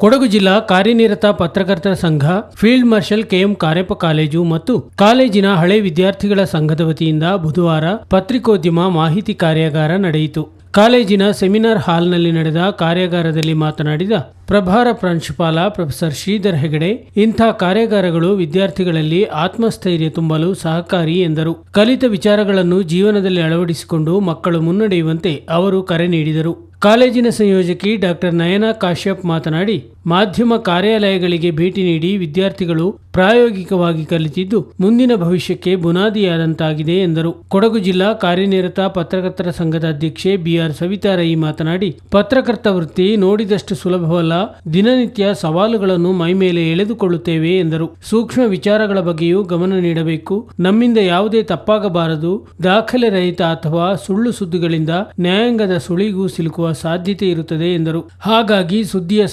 ಕೊಡಗು ಜಿಲ್ಲಾ ಕಾರ್ಯನಿರತ ಪತ್ರಕರ್ತರ ಸಂಘ, field marshal KM Kariappa college ಮತ್ತು ಕಾಲೇಜಿನ ಹಳೆ ವಿದ್ಯಾರ್ಥಿಗಳ ಸಂಘದ ವತಿಯಿಂದ ಬುಧವಾರ ಪತ್ರಿಕೋದ್ಯಮ ಮಾಹಿತಿ ಕಾರ್ಯಾಗಾರ ನಡೆಯಿತು. ಕಾಲೇಜಿನ ಸೆಮಿನಾರ್ ಹಾಲ್ನಲ್ಲಿ ನಡೆದ ಕಾರ್ಯಾಗಾರದಲ್ಲಿ ಮಾತನಾಡಿದ ಪ್ರಭಾರ ಪ್ರಾಂಶುಪಾಲ ಪ್ರೊಫೆಸರ್ ಶ್ರೀಧರ್ ಹೆಗಡೆ, ಇಂಥ ಕಾರ್ಯಾಗಾರಗಳು ವಿದ್ಯಾರ್ಥಿಗಳಲ್ಲಿ ಆತ್ಮಸ್ಥೈರ್ಯ ತುಂಬಲು ಸಹಕಾರಿ ಎಂದರು. ಕಲಿತ ವಿಚಾರಗಳನ್ನು ಜೀವನದಲ್ಲಿ ಅಳವಡಿಸಿಕೊಂಡು ಮಕ್ಕಳು ಮುನ್ನಡೆಯುವಂತೆ ಅವರು ಕರೆ ನೀಡಿದರು. ಕಾಲೇಜಿನ ಸಂಯೋಜಕಿ ಡಾಕ್ಟರ್ ನಯನಾ ಕಾಶ್ಯಪ್ ಮಾತನಾಡಿ ಮಾಧ್ಯಮ ಕಾರ್ಯಾಲಯಗಳಿಗೆ ಭೇಟಿ ನೀಡಿ ವಿದ್ಯಾರ್ಥಿಗಳು ಪ್ರಾಯೋಗಿಕವಾಗಿ ಕಲಿತಿದ್ದು ಮುಂದಿನ ಭವಿಷ್ಯಕ್ಕೆ ಬುನಾದಿಯಾದಂತಾಗಿದೆ ಎಂದರು. ಕೊಡಗು ಜಿಲ್ಲಾ ಕಾರ್ಯನಿರತ ಪತ್ರಕರ್ತರ ಸಂಘದ ಅಧ್ಯಕ್ಷೆ ಬಿಆರ್ ಸವಿತಾ ಮಾತನಾಡಿ, ಪತ್ರಕರ್ತ ವೃತ್ತಿ ನೋಡಿದಷ್ಟು ಸುಲಭವಲ್ಲ, ದಿನನಿತ್ಯ ಸವಾಲುಗಳನ್ನು ಮೈಮೇಲೆ ಎಳೆದುಕೊಳ್ಳುತ್ತೇವೆ ಎಂದರು. ಸೂಕ್ಷ್ಮ ವಿಚಾರಗಳ ಬಗ್ಗೆಯೂ ಗಮನ ನೀಡಬೇಕು. ನಮ್ಮಿಂದ ಯಾವುದೇ ತಪ್ಪಾಗಬಾರದು. ದಾಖಲೆ ರಹಿತ ಅಥವಾ ಸುಳ್ಳು ಸುದ್ದಿಗಳಿಂದ ನ್ಯಾಯಾಂಗದ ಸುಳಿಗೂ ಸಿಲುಕುವ ಸಾಧ್ಯತೆ ಇರುತ್ತದೆ ಎಂದರು. ಹಾಗಾಗಿ ಸುದ್ದಿಯ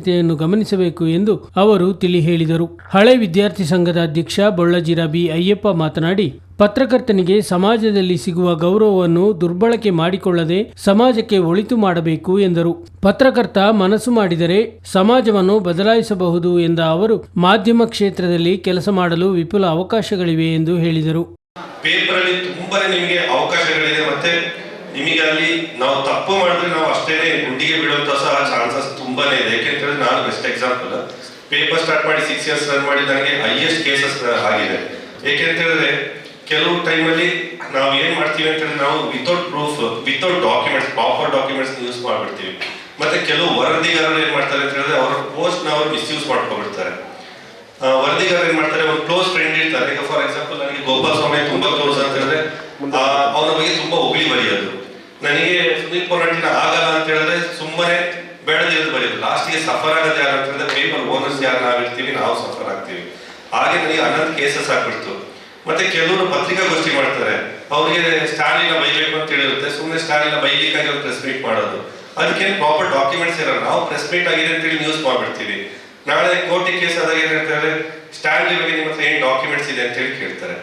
ಸತ್ಯಾಸತ್ಯತೆಯನ್ನು ಗಮನಿಸಬೇಕು ಎಂದು ಅವರು ತಿಳಿ ಹೇಳಿದರು ಹಳೆ ವಿದ್ಯಾರ್ಥಿ ಸಂಘದ ಅಧ್ಯಕ್ಷ ಬೊಳ್ಳಜಿರ ಬಿ. ಅಯ್ಯಪ್ಪ ಮಾತನಾಡಿ, ಪತ್ರಕರ್ತನಿಗೆ ಸಮಾಜದಲ್ಲಿ ಸಿಗುವ ಗೌರವವನ್ನು ದುರ್ಬಳಕೆ ಮಾಡಿಕೊಳ್ಳದೆ ಸಮಾಜಕ್ಕೆ ಒಳಿತು ಮಾಡಬೇಕು ಎಂದರು. ಪತ್ರಕರ್ತ ಮನಸ್ಸು ಮಾಡಿದರೆ ಸಮಾಜವನ್ನು ಬದಲಾಯಿಸಬಹುದು ಎಂದ ಅವರು, ಮಾಧ್ಯಮ ಕ್ಷೇತ್ರದಲ್ಲಿ ಕೆಲಸ ಮಾಡಲು ವಿಪುಲ ಅವಕಾಶಗಳಿವೆ ಎಂದು ಹೇಳಿದರು. ನಿಮಗೆ ಅವಕಾಶಗಳಿದೆ ಮತ್ತೆ ನಿಮಗೆ ಅಲ್ಲಿ ನಾವು ತಪ್ಪು ಮಾಡಿದ್ರೆ ನಾವು ಅಷ್ಟೇ ಗುಂಡಿಗೆ ಬೀಳುವಂತ ಸಹ ಚಾನ್ಸಸ್ ತುಂಬಾನೇ ಇದೆ. ಯಾಕೆಂತಂದ್ರೆ ನಾನು ಬೆಸ್ಟ್ ಎಕ್ಸಾಂಪಲ್ ಪೇಪರ್ ಸ್ಟಾರ್ಟ್ ಮಾಡಿ ಸಿಕ್ಸ್ ಇಯರ್ಸ್ ರನ್ ಮಾಡಿ ನನಗೆ ಹೈಯೆಸ್ಟ್ ಕೇಸಸ್ ಆಗಿದೆ. ಏಕೆಂತಂದ್ರೆ ಕೆಲವು ಟೈಮಲ್ಲಿ ನಾವು ಏನ್ ಮಾಡ್ತೀವಿ ಅಂತಂದ್ರೆ ನಾವು without proof without documents proper documents use ಮಾಡ್ಬಿಡ್ತೀವಿ. ಮತ್ತೆ ಕೆಲವು ವರದಿಗಾರರು ಏನ್ ಮಾಡ್ತಾರೆ ಅಂತ ಹೇಳಿದ್ರೆ ಅವರ ಪೋಸ್ಟ್ನ ಅವರು ಮಿಸ್ಯೂಸ್ ಮಾಡ್ಕೊಬಿಡ್ತಾರೆ ವರದಿಗಾರ ಏನ್ ಮಾಡ್ತಾರೆ, ಒಂದು ಕ್ಲೋಸ್ ಫ್ರೆಂಡ್ ಇರ್ತಾರೆ. ಈಗ ಫಾರ್ ಎಕ್ಸಾಂಪಲ್ ನನಗೆ ಗೋಪಾಲ ಸ್ವಾಮಿ ತುಂಬಾ ಕ್ಲೋಸ್ ಅಂತ ಹೇಳಿದ್ರೆ ಅವನ ಬಗ್ಗೆ ತುಂಬಾ ಹೊಗಳಿ ಬರೆಯೋದು ನನಗೆ ಸುದೀಪ್ ಪೊರಾಟಿನ ಆಗಲ್ಲ ಅಂತ ಹೇಳಿದ್ರೆ ಸುಮ್ಮನೆ ಬೆಳೆದಿರೋದು ಬರೆಯೋದು ಲಾಸ್ಟ್ಗೆ ಸಫರ್ ಆಗೋದು ಯಾರು ಅಂತ ಹೇಳಿದ್ರೆ ಪೇಪರ್ ಓನರ್ಸ್ ಯಾರು ನಾವಿರ್ತೀವಿ ನಾವು ಸಫರ್ ಆಗ್ತೀವಿ. ಹಾಗೆ ನನಗೆ ಅನಂತ ಕೇಸಸ್ ಆಗ್ಬಿಡ್ತು. ಮತ್ತೆ ಕೆಲವರು ಪತ್ರಿಕಾಗೋಷ್ಠಿ ಮಾಡ್ತಾರೆ. ಅವ್ರಿಗೆ ಸ್ಟಾಲಿನ ಬೈಬೇಕು ಅಂತ ಹೇಳಿರುತ್ತೆ ಸುಮ್ಮನೆ ಸ್ಟಾಲಿನ ಬೈಲಿಕ್ಕಾಗಿ ಅವ್ರು ಪ್ರೆಸ್ ಮೀಟ್ ಮಾಡೋದು. ಅದಕ್ಕೆ ಪ್ರಾಪರ್ ಡಾಕ್ಯುಮೆಂಟ್ಸ್ ಇರಲ್ಲ. ನಾವು ಪ್ರೆಸ್ ಮೀಟ್ ಆಗಿದೆ ಅಂತೇಳಿ ನ್ಯೂಸ್ ಮಾಡ್ಬಿಡ್ತೀವಿ. ನಾಳೆ ಕೋರ್ಟಿಗೆ ಕೇಸ್ ಆದಾಗ ಏನ್ ಹೇಳ್ತಾರೆ? ಸ್ಟಾಲಿನ ಬಗ್ಗೆ ನಿಮ್ಮ ಹತ್ರ ಏನು ಡಾಕ್ಯುಮೆಂಟ್ಸ್ ಇದೆ ಅಂತ ಹೇಳಿ ಕೇಳ್ತಾರೆ.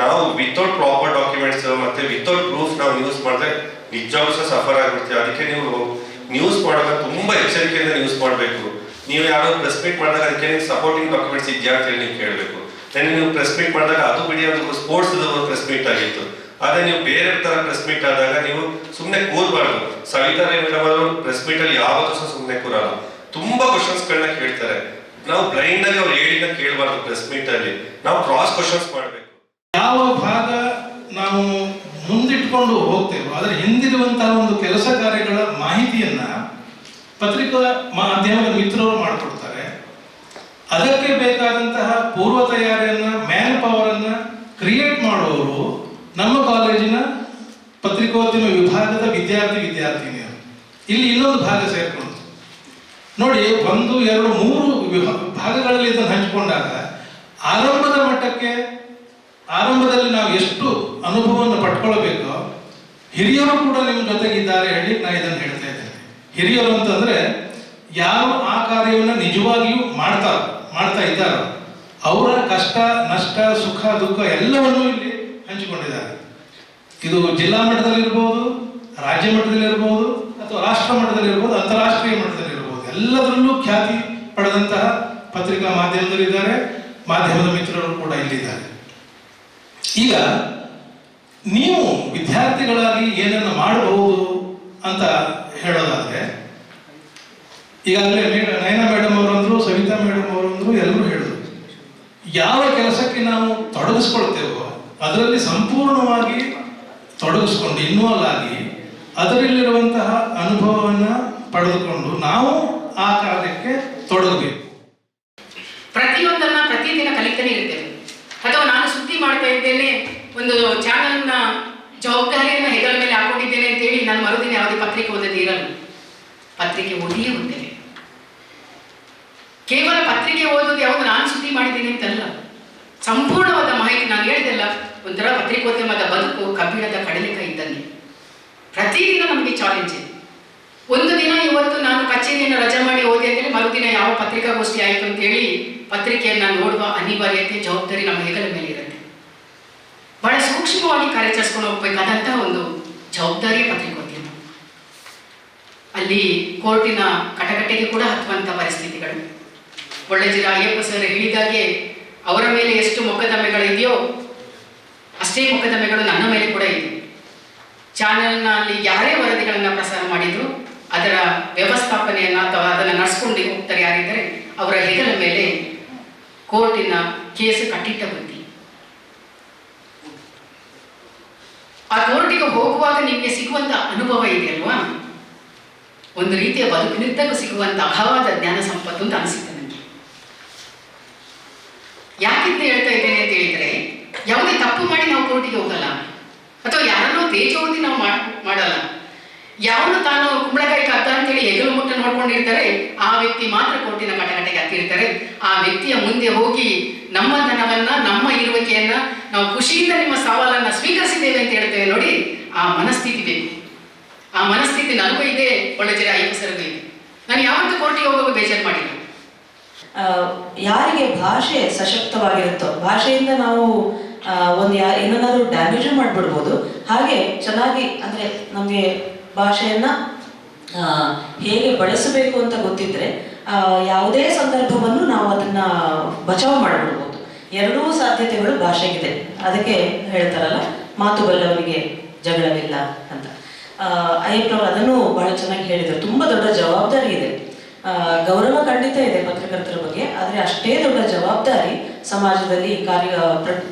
ನಾವು ವಿತೌಟ್ ಪ್ರಾಪರ್ ಡಾಕ್ಯುಮೆಂಟ್ಸ್ ಮತ್ತೆ ವಿತೌಟ್ ಪ್ರೂಫ್ ನಾವು ಯೂಸ್ ಮಾಡಿದ್ರೆ ನಿಜವಾಗ್ಲೂ ಸಫರ್ ಆಗ್ಬಿಡ್ತೀವಿ. ಅದಕ್ಕೆ ನೀವು ನ್ಯೂಸ್ ಮಾಡುವಾಗ ತುಂಬಾ ಎಚ್ಚರಿಕೆಯಿಂದ ನ್ಯೂಸ್ ಮಾಡಬೇಕು. ನೀವು ಯಾರೋ ಪ್ರೆಸ್ ಮಾಡಿದಾಗ ಅದಕ್ಕೆ ಸಪೋರ್ಟಿಂಗ್ ಡಾಕ್ಯುಮೆಂಟ್ಸ್ ಇದೆಯಾ ಅಂತ ಹೇಳಿ ನೀವು ಕೇಳಬೇಕು. ನನಗೆ ನೀವು ಪ್ರೆಸ್ ಮೀಟ್ ಮಾಡಿದಾಗ ಅದು ಬಿಡಿ, ಅದು ಸ್ಪೋರ್ಟ್ಸ್ ಪ್ರೆಸ್ ಮೀಟ್ ಆಗಿತ್ತು. ಆದ್ರೆ ನೀವು ಬೇರೆ ತರ ಪ್ರೆಸ್ ಮೀಟ್ ಆದಾಗ ನೀವು ಸುಮ್ಮನೆ ಕೂರ್ಬಾರ್ದು. ಸವಿತಾ ಮೇಡಮ್ ಅವರು ಪ್ರೆಸ್ ಮೀಟ್ ಅಲ್ಲಿ ಯಾವತ್ತೂ ಸಹ ಸುಮ್ಮನೆ ಕೂರಲ್ಲ. ತುಂಬಾ ಕ್ವಶನ್ಸ್ ಗಳನ್ನ ಕೇಳ್ತಾರೆ. ನಾವು ಬ್ಲೈಂಡ್ ಆಗಿ ಅವ್ರು ಹೇಳಿದ ಕೇಳಬಾರ್ದು ಪ್ರೆಸ್ ಮೀಟ್ ಅಲ್ಲಿ. ನಾವು ಕ್ರಾಸ್ ಕ್ವಶನ್ಸ್ ಮಾಡಬೇಕು. ಯಾವ ಭಾಗ ನಾವು ಮುಂದಿಟ್ಕೊಂಡು ಹೋಗ್ತೇವೋ, ಅದರ ಹಿಂದಿರುವಂತಹ ಒಂದು ಕೆಲಸ ಕಾರ್ಯಗಳ ಮಾಹಿತಿಯನ್ನ ಪತ್ರಿಕಾ ಮಾಧ್ಯಮದ ಮಿತ್ರರು ಮಾಡಿಕೊಡ್ತಾರೆ. ಅದಕ್ಕೆ ಬೇಕಾದಂತಹ ಪೂರ್ವ ತಯಾರಿಯನ್ನ ಮ್ಯಾನ್ ಪವರ್ ಅನ್ನ ಕ್ರಿಯೇಟ್ ಮಾಡುವವರು ನಮ್ಮ ಕಾಲೇಜಿನ ಪತ್ರಿಕೋದ್ಯಮ ವಿಭಾಗದ ವಿದ್ಯಾರ್ಥಿ ವಿದ್ಯಾರ್ಥಿನಿಯರು. ಇಲ್ಲಿ ಇನ್ನೊಂದು ಭಾಗ ಸೇರ್ಕೊಂಡು. ನೋಡಿ, ಒಂದು, ಎರಡು, ಮೂರು ಭಾಗಗಳಲ್ಲಿ ಇದನ್ನು ಹಂಚಿಕೊಂಡಾಗ ಆರಂಭದ ಮಟ್ಟಕ್ಕೆ ಆರಂಭದಲ್ಲಿ ನಾವು ಎಷ್ಟು ಅನುಭವವನ್ನು ಪಡ್ಕೊಳ್ಬೇಕೋ, ಹಿರಿಯರು ಕೂಡ ನಿಮ್ಮ ಜೊತೆಗಿದ್ದಾರೆ ಹೇಳಿ ನಾನು ಇದನ್ನು ಹೇಳ್ತಾ ಇದ್ದೇನೆ. ಹಿರಿಯರು ಅಂತಂದ್ರೆ ಯಾರು ಆ ಕಾರ್ಯವನ್ನು ನಿಜವಾಗಿಯೂ ಮಾಡ್ತಾ ಮಾಡ್ತಾ ಇದ್ದಾರೋ, ಅವರ ಕಷ್ಟ, ನಷ್ಟ, ಸುಖ, ದುಃಖ ಎಲ್ಲವನ್ನೂ ಇಲ್ಲಿ ಹಂಚಿಕೊಂಡಿದ್ದಾರೆ. ಇದು ಜಿಲ್ಲಾ ಮಟ್ಟದಲ್ಲಿರ್ಬೋದು ರಾಜ್ಯ ಮಟ್ಟದಲ್ಲಿರ್ಬೋದು ಅಥವಾ ರಾಷ್ಟ್ರ ಮಟ್ಟದಲ್ಲಿರ್ಬೋದು ಅಂತಾರಾಷ್ಟ್ರೀಯ ಮಟ್ಟದಲ್ಲಿರ್ಬೋದು ಎಲ್ಲದರಲ್ಲೂ ಖ್ಯಾತಿ ಪಡೆದಂತಹ ಪತ್ರಿಕಾ ಮಾಧ್ಯಮದಲ್ಲಿದ್ದಾರೆ, ಮಾಧ್ಯಮದ ಮಿತ್ರರು ಕೂಡ ಇಲ್ಲಿದ್ದಾರೆ. ಈಗ ನೀವು ವಿದ್ಯಾರ್ಥಿಗಳಾಗಿ ಏನನ್ನು ಮಾಡಬಹುದು ಅಂತ ಹೇಳೋದಾದ್ರೆ ಈಗಾಗಲೇ ನಯನ ಮೇಡಮ್ ಅವರಂದ್ರು, ಸವಿತಾ ಮೇಡಮ್ ಅವರಂದ್ರು ಎಲ್ಲರೂ ಹೇಳಿದ್ರು, ಯಾವ ಕೆಲಸಕ್ಕೆ ನಾವು ತೊಡಗಿಸ್ಕೊಳ್ತೇವೋ ಅದರಲ್ಲಿ ಸಂಪೂರ್ಣವಾಗಿ ತೊಡಗಿಸ್ಕೊಂಡು ಇನ್ವಾಲ್ವ್ ಆಗಿ ಅದರಲ್ಲಿರುವಂತಹ ಅನುಭವವನ್ನು ಪಡೆದುಕೊಂಡು ನಾವು ಆ ಕಾರ್ಯಕ್ಕೆ ತೊಡಗಬೇಕು. ಪ್ರತಿಯೊಂದನ್ನ ಪ್ರತಿದಿನ ಕಲಿತಾನೆ ಇರ್ತೇವೆ ಅಥವಾ ನಾನು ಸುದ್ದಿ ಮಾಡ್ತಾ ಇದ್ದೇನೆ. ಒಂದು ಚಾನಲ್ನ ಜವಾಬ್ದಾರಿಯನ್ನು ಹೆಗಲ ಮೇಲೆ ಹಾಕೊಂಡಿದ್ದೇನೆ ಅಂತ ಹೇಳಿ ನಾನು ಮರುದಿನ ಯಾವುದೇ ಪತ್ರಿಕೆ ಓದದೇ ಇರಲ್ಲ. ಪತ್ರಿಕೆ ಓದಿಯೇ ಓದ್ತೇನೆ ಕೇವಲ ಪತ್ರಿಕೆ ಓದೋದು ಯಾವುದು ನಾನು ಸುದ್ದಿ ಮಾಡಿದ್ದೀನಿ ಅಂತಲ್ಲ. ಸಂಪೂರ್ಣವಾದ ಮಾಹಿತಿ ನಾನು ಹೇಳಿದೆಲ್ಲ, ಒಂಥರ ಪತ್ರಿಕೋದ್ಯಮದ ಬದುಕು, ಕಬ್ಬಿಣದ ಕಡಲೆಕಾಯಿ ಇದ್ದಂಗೆ. ಪ್ರತಿದಿನ ನಮಗೆ ಚಾಲೆಂಜ್ ಇದೆ ಒಂದು ದಿನ ಇವತ್ತು ನಾನು ಕಚೇರಿಯನ್ನು ರಜೆ ಮಾಡಿ ಓದಿ ಅಂತೇಳಿ ಮರುದಿನ ಯಾವ ಪತ್ರಿಕಾಗೋಷ್ಠಿ ಆಯಿತು ಅಂತೇಳಿ ಪತ್ರಿಕೆಯನ್ನು ನೋಡುವ ಅನಿವಾರ್ಯತೆ, ಜವಾಬ್ದಾರಿ ನಮ್ಮ ಹೆಗಲ ಮೇಲೆ ಇರುತ್ತೆ. ಸೂಕ್ಷ್ಮವಾಗಿ ಕಾರ್ಯಾಚರಿಸ್ಕೊಂಡು ಹೋಗ್ಬೇಕಾದಂತಹ ಒಂದು ಜವಾಬ್ದಾರಿ ಪತ್ರಿಕೋದ್ಯಮ ಅಲ್ಲಿ ಕೋರ್ಟಿನ ಕಟಕಟೆಗೆ ಕೂಡ ಹತ್ತುವಂಥ ಪರಿಸ್ಥಿತಿಗಳು. ಒಳ್ಳೆಜಿರ ಅಯ್ಯಪ್ಪ ಸರ್ ಹೇಳಿದಾಗೆ, ಅವರ ಮೇಲೆ ಎಷ್ಟು ಮೊಕದ್ದಮೆಗಳಿದೆಯೋ, ಅಷ್ಟೇ ಮೊಕದ್ದಮೆಗಳು ನನ್ನ ಮೇಲೆ ಕೂಡ ಇದೆ. ಚಾನೆಲ್ನಲ್ಲಿ ಯಾರೇ ವರದಿಗಳನ್ನು ಪ್ರಸಾರ ಮಾಡಿದ್ರು, ಅದರ ವ್ಯವಸ್ಥಾಪನೆಯನ್ನು ಅಥವಾ ಅದನ್ನು ನಡೆಸ್ಕೊಂಡು ಹೋಗ್ತಾರೆ ಯಾರಿದ್ದರೆ, ಅವರ ಹೆಗಲ ಮೇಲೆ ಕೋರ್ಟಿನ ಕೇಸು ಕಟ್ಟಿಟ್ಟ ಬುದ್ಧಿ ಆ ಕೋರ್ಟಿಗೆ ಹೋಗುವಾಗ ನಿಮಗೆ ಸಿಗುವಂತ ಅನುಭವ ಇದೆಯಲ್ವಾ? ಒಂದು ರೀತಿಯ ಬದುಕಿನಿದ್ದಕ್ಕೂ ಸಿಗುವಂತ ಅಭಾವದ ಜ್ಞಾನ ಸಂಪತ್ತು ಅಂತ ಅನಿಸುತ್ತೆ ನನಗೆ. ಯಾಕಿಂತ ಹೇಳ್ತಾ ಇದ್ದೇನೆ ಅಂತ ಹೇಳಿದ್ರೆ, ಯಾವುದೇ ತಪ್ಪು ಮಾಡಿ ನಾವು ಕೋರ್ಟಿಗೆ ಹೋಗಲ್ಲ. ಅಥವಾ ಯಾರನ್ನೋ ತೇಜೋದಿ ನಾವು ಮಾಡ್- ಮಾಡಲ್ಲ. ಯಾವನು ತಾನು ಕುಂಬಳಕಾಯಿ ಕದ್ದ ಅಂತೇಳಿ ಹೆಗಲು ಮುಟ್ಟ ನೋಡ್ಕೊಂಡಿರ್ತಾರೆ, ಆ ವ್ಯಕ್ತಿ ಮಾತ್ರ ಕೋರ್ಟಿನ ಕಟಕಟೆಗೆ ಹತ್ತಿರ್ತಾರೆ ಆ ವ್ಯಕ್ತಿಯ ಮುಂದೆ ಹೋಗಿ ನಮ್ಮ ಧನವನ್ನ, ನಮ್ಮ ಇರುವಿಕೆಯನ್ನ ನಾವು ಖುಷಿಯಿಂದ ನಿಮ್ಮ ಸವಾಲನ್ನ ಸ್ವೀಕರಿಸಿದ್ದೇವೆ ಅಂತ ಹೇಳ್ತೇವೆ ನೋಡಿ, ಆ ಮನಸ್ಥಿತಿ ಬೇಕು. ಆ ಮನಸ್ಥಿತಿ ನನಗೂ ಇದೆ, ಒಳ್ಳೆ ಜನ ಐದು ಇದೆ. ನಾನು ಯಾವತ್ತೂ ಕೋರ್ಟಿಗೆ ಹೋಗೋದು ಬೇಜಾರು ಮಾಡಿಲ್ಲ. ಯಾರಿಗೆ ಭಾಷೆ ಸಶಕ್ತವಾಗಿರುತ್ತೋ, ಭಾಷೆಯಿಂದ ನಾವು ಒಂದು ಯಾ ಏನನ್ನಾದ್ರೂ ಡ್ಯಾಮೇಜ್ ಮಾಡಿಬಿಡ್ಬೋದು, ಹಾಗೆ ಚೆನ್ನಾಗಿ ಅಂದರೆ ನಮಗೆ ಭಾಷೆಯನ್ನು ಹೇಗೆ ಬಳಸಬೇಕು ಅಂತ ಗೊತ್ತಿದ್ರೆ ಯಾವುದೇ ಸಂದರ್ಭವನ್ನು ನಾವು ಅದನ್ನ ಬಚಾವ್ ಮಾಡಿಬಿಡ್ಬೋದು ಎರಡೂ ಸಾಧ್ಯತೆಗಳು ಭಾಷೆಗಿದೆ. ಅದಕ್ಕೆ ಹೇಳ್ತಾರಲ್ಲ ಮಾತು ಬಲ್ಲವನಿಗೆ ಜಗಳವಿಲ್ಲ ಅಂತ. ಅಯ್ಯಪ್ಪನವರು ಅದನ್ನು ಬಹಳ ಚೆನ್ನಾಗಿ ಹೇಳಿದರು. ತುಂಬ ದೊಡ್ಡ ಜವಾಬ್ದಾರಿ ಇದೆ. ಗೌರವ ಖಂಡಿತ ಇದೆ ಪತ್ರಕರ್ತರ ಬಗ್ಗೆ, ಆದರೆ ಅಷ್ಟೇ ದೊಡ್ಡ ಜವಾಬ್ದಾರಿ ಸಮಾಜದಲ್ಲಿ ಕಾರ್ಯ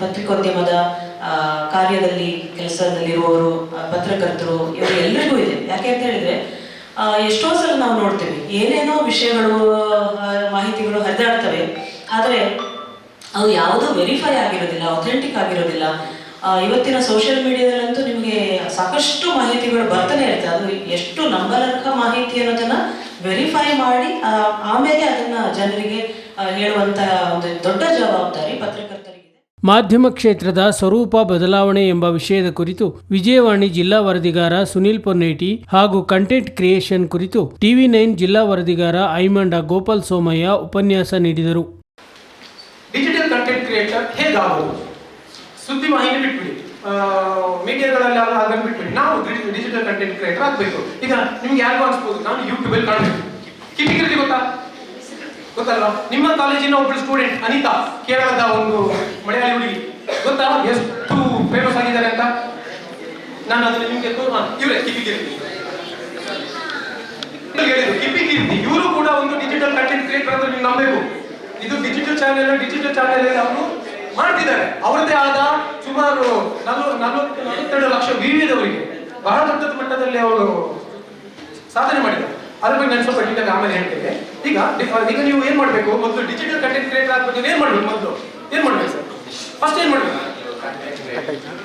ಪತ್ರಿಕೋದ್ಯಮದ ಕಾರ್ಯದಲ್ಲಿ, ಕೆಲಸದಲ್ಲಿರುವವರು ಪತ್ರಕರ್ತರು, ಇವರು ಎಲ್ಲರಿಗೂ ಇದೆ. ಯಾಕೆ ಅಂತ ಹೇಳಿದ್ರೆ ಎಷ್ಟೋ ಸಲ ನಾವು ನೋಡ್ತೇವೆ. ಏನೇನೋ ವಿಷಯಗಳು ಮಾಹಿತಿಗಳು ಹರಿದಾಡ್ತವೆ. ಆದರೆ ಅವು ಯಾವುದೂ ವೆರಿಫೈ ಆಗಿರೋದಿಲ್ಲ ಅಥೆಂಟಿಕ್ ಆಗಿರೋದಿಲ್ಲ. ಇವತ್ತಿನ ಸೋಷಿಯಲ್ ಮೀಡಿಯಾದಲ್ಲಂತೂ ನಿಮಗೆ ಸಾಕಷ್ಟು ಮಾಹಿತಿಗಳು ಬರ್ತಾನೆ ಇರುತ್ತೆ. ಅದು ಎಷ್ಟು ನಂಬಲರ್ಹ ಮಾಹಿತಿ ಅನ್ನೋದನ್ನ ವೆರಿಫೈ ಮಾಡಿ ಆಮೇಲೆ ಅದನ್ನ ಜನರಿಗೆ ಹೇಳುವಂತ ಒಂದು ದೊಡ್ಡ ಜವಾಬ್ದಾರಿ ಪತ್ರಕರ್ತರಿಗಿದೆ ಮಾಧ್ಯಮ ಕ್ಷೇತ್ರದ ಸ್ವರೂಪ ಬದಲಾವಣೆ ಎಂಬ ವಿಷಯದ ಕುರಿತು ವಿಜಯವಾಣಿ ಜಿಲ್ಲಾ ವರದಿಗಾರ ಸುನಿಲ್ ಪೊನ್ನೇಟಿ ಹಾಗೂ ಕಂಟೆಂಟ್ ಕ್ರಿಯೇಷನ್ ಕುರಿತು ಟಿವಿ ನೈನ್ ಜಿಲ್ಲಾ ವರದಿಗಾರ ಐಮಂಡ ಗೋಪಾಲ್ ಸೋಮಯ್ಯ ಉಪನ್ಯಾಸ ನೀಡಿದರು. ಡಿಜಿಟಲ್ ಕಂಟೆಂಟ್ ಕ್ರಿಯೇಟರ್ ಹೇಗಾಗುವುದು ಸುದ್ದಿ ವಾಹಿನಿ ಬಿಟ್ಬಿಡಿ. ಮೀಡಿಯಾಗಳಲ್ಲಿ ಅದನ್ನು ಬಿಟ್ಬಿಡಿ. ನಾವು ಡಿಜಿಟಲ್ ಕಂಟೆಂಟ್ ಕ್ರಿಯೇಟರ್ ಆಗಬೇಕು. ಈಗ ನಿಮ್ಗೆ ಯಾರಿಗೂ ಅನ್ಸ್ಬೋದು? ನಾನು ಯೂಟ್ಯೂಬಲ್ಲಿ ಕಾಣಬೇಕು. ಕಿಟಕಿ ಕಿಟಿ ಗೊತ್ತಾ? ಗೊತ್ತಲ್ವಾ ನಿಮ್ಮ ಕಾಲೇಜಿನ ಒಬ್ಬಳು ಸ್ಟೂಡೆಂಟ್ ಅನಿತಾ. ಕೇರಳದ ಒಂದು ಮಲಯಾಳಿ ಹುಡುಗಿ. ಗೊತ್ತಾ? ಎಷ್ಟು ಫೇಮಸ್ ಆಗಿದ್ದಾರೆ ಅಂತ? ನಾನು ಅದನ್ನ ನಿಮ್ಗೆ ಇವರೇ, ಕಿಪಿ ಕೀರ್ತಿ. ಹೇಳಿದ್ರು, ಕಿಪಿ ಕೀರ್ತಿ. ಇವರು ಕೂಡ ಒಂದು ಡಿಜಿಟಲ್ ಕಂಟೆಂಟ್ ಕ್ರಿಯೇಟರ್ ಅಂತ ನೀವು ನಂಬಬೇಕು. ಇದು ಡಿಜಿಟಲ್ ಚಾನೆಲ್ ಡಿಜಿಟಲ್ ಚಾನೆಲ್ ಅವರು ಮಾಡ್ತಿದ್ದಾರೆ. ಅವರದೇ ಆದ ಸುಮಾರು ನಲ್ವತ್ತು ನಲ್ವತ್ತು ನಲವತ್ತೆರಡು ಲಕ್ಷ ವಿವಿಧವರಿಗೆ ಬಹಳ ದೊಡ್ಡ ಮಟ್ಟದಲ್ಲಿ ಅವರು ಸಾಧನೆ ಮಾಡಿದ್ದಾರೆ ಅದ್ರ ಬಗ್ಗೆ ನಾನು ಸ್ವಲ್ಪ ಡೀಟೇಲ್ ಆಮೇಲೆ ಹೇಳ್ತೇನೆ. ಈಗ ಈಗ ನೀವು ಏನ್ ಮಾಡ್ಬೇಕು? ಮೊದಲು ಡಿಜಿಟಲ್ ಕಂಟೆಂಟ್ ಕ್ರಿಯೇಟರ್ ಆಗ್ಬೇಕು ನೀವು ಏನ್ ಮಾಡ್ಬೇಕು ಮೊದಲು? ಏನ್ ಮಾಡ್ಬೇಕು ಸರ್? ಫಸ್ಟ್ ಏನ್ ಮಾಡ್ಬೇಕು?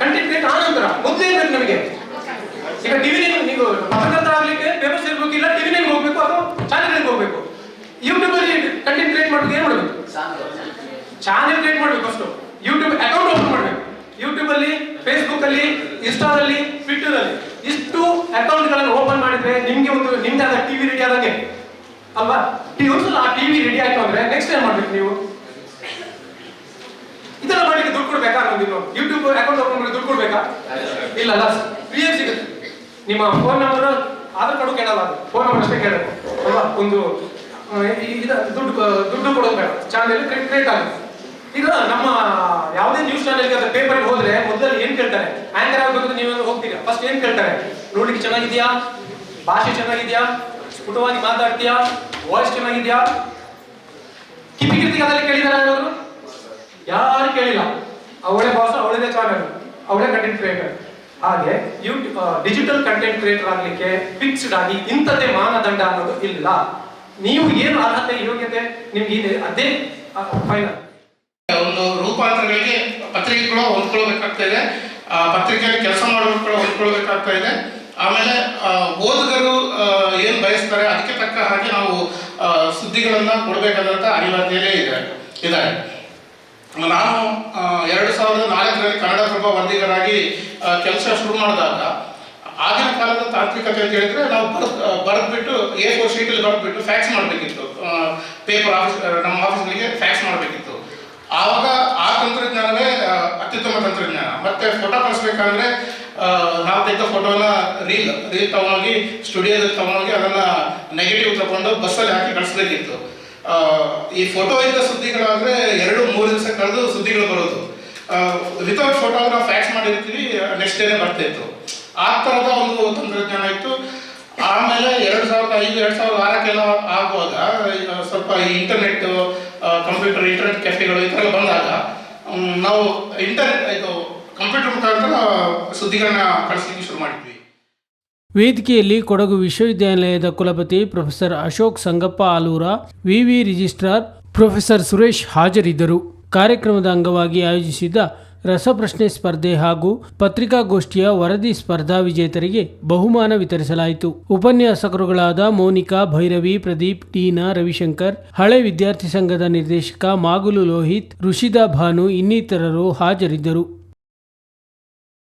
ಕಂಟೆಂಟ್ ಕ್ರಿಯೇಟ್ ಆನಂತರ ಮೊದಲು ಏನ್ ಬೇಕು ನಮಗೆ? ಈಗ ಟಿವಿ ನೀವು ಪತ್ರಕರ್ತರ ಆಗ್ಲಿಕ್ಕೆ ಪೇಪರ್ಸ್ ಇರ್ಬೇಕು, ಇಲ್ಲ ಟಿವಿ ನೈನ್ ಹೋಗ್ಬೇಕು ಅಥವಾ ಚಾನೆಲ್ ಹೋಗ್ಬೇಕು? ಯೂಟ್ಯೂಬ್ ಅಲ್ಲಿ ಕಂಟೆಂಟ್ ಕ್ರಿಯೇಟ್ ಮಾಡ್ಬೇಕು, ಏನ್ ಮಾಡ್ಬೇಕು? ಚಾನೆಲ್ ಕ್ರಿಯೇಟ್ ಮಾಡ್ಬೇಕು ಫಸ್ಟ್ ಯೂಟ್ಯೂಬ್ ಅಕೌಂಟ್ ಓಪನ್ ಮಾಡ್ಬೇಕು. ಯೂಟ್ಯೂಬ್ ಅಲ್ಲಿ ಫೇಸ್ಬುಕ್ ಅಲ್ಲಿ ಇನ್ಸ್ಟಾದಲ್ಲಿ ಇಷ್ಟು ಅಕೌಂಟ್ಗಳನ್ನು ಓಪನ್ ಮಾಡಿದ್ರೆ ನಿಮ್ಗೆ ಒಂದು ನಿಮ್ದೇ ಟಿವಿ ರೆಡಿ ಆದಂಗೆ. ಅಲ್ವಾ? ಒಂದ್ಸಲ ಆ ಟಿವಿ ರೆಡಿ ಆಯ್ತು ಅಂದ್ರೆ ನೆಕ್ಸ್ಟ್ ಏನ್ ಮಾಡ್ಬೇಕು ನೀವು? ಇದೆಲ್ಲ ಮಾಡ್ಲಿಕ್ಕೆ ದುಡ್ಡು ಕೊಡ್ಬೇಕಾ ಅನ್ನೋದು ಯೂಟ್ಯೂಬ್ ಅಕೌಂಟ್ ಓಪನ್ ಮಾಡಿ ದುಡ್ಡು ಕೊಡ್ಬೇಕಾ? ಇಲ್ಲ ಅಲ್ಲ ಫ್ರೀಯಾಗಿ ಸಿಗುತ್ತೆ. ನಿಮ್ಮ ಫೋನ್ ನಂಬರ್ ಆಧಾರ್ ಕಾರ್ಡು ಕೇಳಲ್ಲ ಫೋನ್ ನಂಬರ್ ಅಷ್ಟೇ ಕೇಳಬೇಕು ಅಲ್ವಾ? ಒಂದು ದುಡ್ಡು ದುಡ್ಡು ಕೊಡೋದು ಬೇಡ. ಚಾನೆಲ್ ಕ್ರಿಯೇಟ್ ಆಗುತ್ತೆ. ಈಗ ನಮ್ಮ ಯಾವುದೇ ನ್ಯೂಸ್ ಚಾನೆಲ್ಗೆ ಅದು ಪೇಪರ್ಗೆ ಹೋದ್ರೆ ಮೊದಲು ಏನ್ ಕೇಳ್ತಾರೆ? ಆಂಕರ್ ಆಗ್ಬೇಕು ನೀವು ಹೋಗ್ತೀರಾ? ಫಸ್ಟ್ ಏನ್ ಕೇಳ್ತಾರೆ? ನೋಡ್ಲಿಕ್ಕೆ ಚೆನ್ನಾಗಿದ್ಯಾ? ಭಾಷೆ ಚೆನ್ನಾಗಿದ್ಯಾ? ಸ್ಫುಟವಾಗಿ ಮಾತಾಡ್ತೀಯಾ? ವಾಯ್ಸ್ ಚೆನ್ನಾಗಿದ್ಯಾ? ಕಿಪಿ ಕಿರ್ತಿಗೆ ಅದೆಲ್ಲ ಕೇಳಿದಾರ ಅವರು ಯಾರು ಕೇಳಿಲ್ಲ. ಅವಳೇ ಬಾಸ್ ಅವಳದೇ ಚಾನಲ್ ಅವಳೇ ಕಂಟೆಂಟ್ ಕ್ರಿಯೇಟರ್ ಹಾಗೆ ಯೂಟ್ಯೂಬ್ ಡಿಜಿಟಲ್ ಕಂಟೆಂಟ್ ಕ್ರಿಯೇಟರ್ ಆಗ್ಲಿಕ್ಕೆ ಫಿಕ್ಸ್ಡ್ ಆಗಿ ಇಂಥದ್ದೇ ಮಾನದಂಡ ಅನ್ನೋದು ಇಲ್ಲ. ನೀವು ಏನು ಅರ್ಹತೆ, ಯೋಗ್ಯತೆ, ನಿಮ್ಗೆ ಇದೆ, ಅದೇ ಫೈನಲ್ ಒಂದು ರೂಪಾಂತರಗಳಿಗೆ ಪತ್ರಿಕೆಗಳು ಹೊಂದ್ಕೊಳ್ಬೇಕಾಗ್ತಾ ಇದೆ. ಪತ್ರಿಕೆಯಲ್ಲಿ ಕೆಲಸ ಮಾಡೋರು ಕೂಡ ಹೊಂದ್ಕೊಳ್ಬೇಕಾಗ್ತಾ ಇದೆ. ಆಮೇಲೆ ಓದುಗರು ಏನು ಬಯಸ್ತಾರೆ ಅದಕ್ಕೆ ತಕ್ಕ ಹಾಗೆ ನಾವು ಸುದ್ದಿಗಳನ್ನು ಕೊಡಬೇಕಾದಂತ ಅನಿವಾರ್ಯತೆ ಇದೆ ಇದ್ದಾರೆ ನಾನು ಎರಡು ಸಾವಿರದ ನಾಲ್ಕರಲ್ಲಿ ಕನ್ನಡಪ್ರಭ ವರದಿಗರಾಗಿ ಕೆಲಸ ಶುರು ಮಾಡಿದಾಗ, ಆಗಿನ ಕಾಲದ ತಾಂತ್ರಿಕತೆ ಅಂತ ಹೇಳಿದ್ರೆ ನಾವು ಬರೆದ್ಬಿಟ್ಟು ಎ ಫೋರ್ ಶೀಟಲ್ಲಿ ಬರೆದ್ಬಿಟ್ಟು ಫ್ಯಾಕ್ಸ್ ಮಾಡಬೇಕಿತ್ತು. ಪೇಪರ್ ಆಫೀಸ್ ನಮ್ಮ ಆಫೀಸ್ಗಳಿಗೆ ಫ್ಯಾಕ್ಸ್ ಮಾಡಬೇಕಿತ್ತು. ಆವಾಗ ಆ ತಂತ್ರಜ್ಞಾನವೇ ಅತ್ಯುತ್ತಮ ತಂತ್ರಜ್ಞಾನ. ಮತ್ತೆ ಫೋಟೋ ಕಳಿಸ್ಬೇಕಂದ್ರೆ ನಾವು ತೆಗೆದ ಫೋಟೋನ ರೀಲ್ ರೀಲ್ ತಗೊಂಡೋಗಿ ಸ್ಟುಡಿಯೋದಲ್ಲಿ ತಗೊಂಡೋಗಿ ಅದನ್ನ ನೆಗೆಟಿವ್ ತಗೊಂಡು ಬಸ್ಸಲ್ಲಿ ಹಾಕಿ ಕಳಿಸ್ಬೇಕಿತ್ತು. ಈ ಫೋಟೋ ಇದ್ದ ಸುದ್ದಿಗಳಾದ್ರೆ ಎರಡು, ಮೂರು ದಿವಸ ಕಳೆದು ಸುದ್ದಿಗಳು ಬರೋದು. ವಿತೌಟ್ ಫೋಟೋ ನಾವು ಫ್ಯಾಕ್ಸ್ ಮಾಡಿರ್ತೀವಿ ನೆಕ್ಸ್ಟ್ ಡೇನೆ ಬರ್ತಾ ಇತ್ತು ಆ ಥರದ ಒಂದು ತಂತ್ರಜ್ಞಾನ ಇತ್ತು. ಆಮೇಲೆ ಎರಡು ಸಾವಿರದ ಐದು, ಎರಡು ಸಾವಿರದ ಆರಕ್ಕೆಲ್ಲ ಆಗುವಾಗ ಸ್ವಲ್ಪ ಈ ಇಂಟರ್ನೆಟ್ ಕಂಪ್ಯೂಟರ್ ಇಂಟರ್ನೆಟ್ ಕೆಫೆಗಳು ಈ ಥರ ಬಂದಾಗ ನಾವು ಇಂಟರ್ನೆಟ್ ಇದು ಕಂಪ್ಯೂಟರ್ ಮುಖಾಂತರ ಸುದ್ದಿಗಳನ್ನ ಕಳಿಸ್ಲಿಕ್ಕೆ ಶುರು ಮಾಡಿದ್ವಿ. ವೇದಿಕೆಯಲ್ಲಿ ಕೊಡಗು ವಿಶ್ವವಿದ್ಯಾನಿಲಯದ ಕುಲಪತಿ ಪ್ರೊಫೆಸರ್ ಅಶೋಕ್ ಸಂಗಪ್ಪ ಆಲೂರ, ವಿವಿ ರಿಜಿಸ್ಟ್ರಾರ್ ಪ್ರೊಫೆಸರ್ ಸುರೇಶ್ ಹಾಜರಿದ್ದರು. ಕಾರ್ಯಕ್ರಮದ ಅಂಗವಾಗಿ ಆಯೋಜಿಸಿದ್ದ ರಸಪ್ರಶ್ನೆ ಸ್ಪರ್ಧೆ ಹಾಗೂ ಪತ್ರಿಕಾಗೋಷ್ಠಿಯ ವರದಿ ಸ್ಪರ್ಧಾ ವಿಜೇತರಿಗೆ ಬಹುಮಾನ ವಿತರಿಸಲಾಯಿತು. ಉಪನ್ಯಾಸಕರುಗಳಾದ ಮೋನಿಕಾ, ಭೈರವಿ, ಪ್ರದೀಪ್, ಟೀನಾ, ರವಿಶಂಕರ್, ಹಳೆ ವಿದ್ಯಾರ್ಥಿ ಸಂಘದ ನಿರ್ದೇಶಕ ಮಾಗುಲು ಲೋಹಿತ್ ರುಷಿದಾ ಭಾನು ಇನ್ನಿತರರು ಹಾಜರಿದ್ದರು.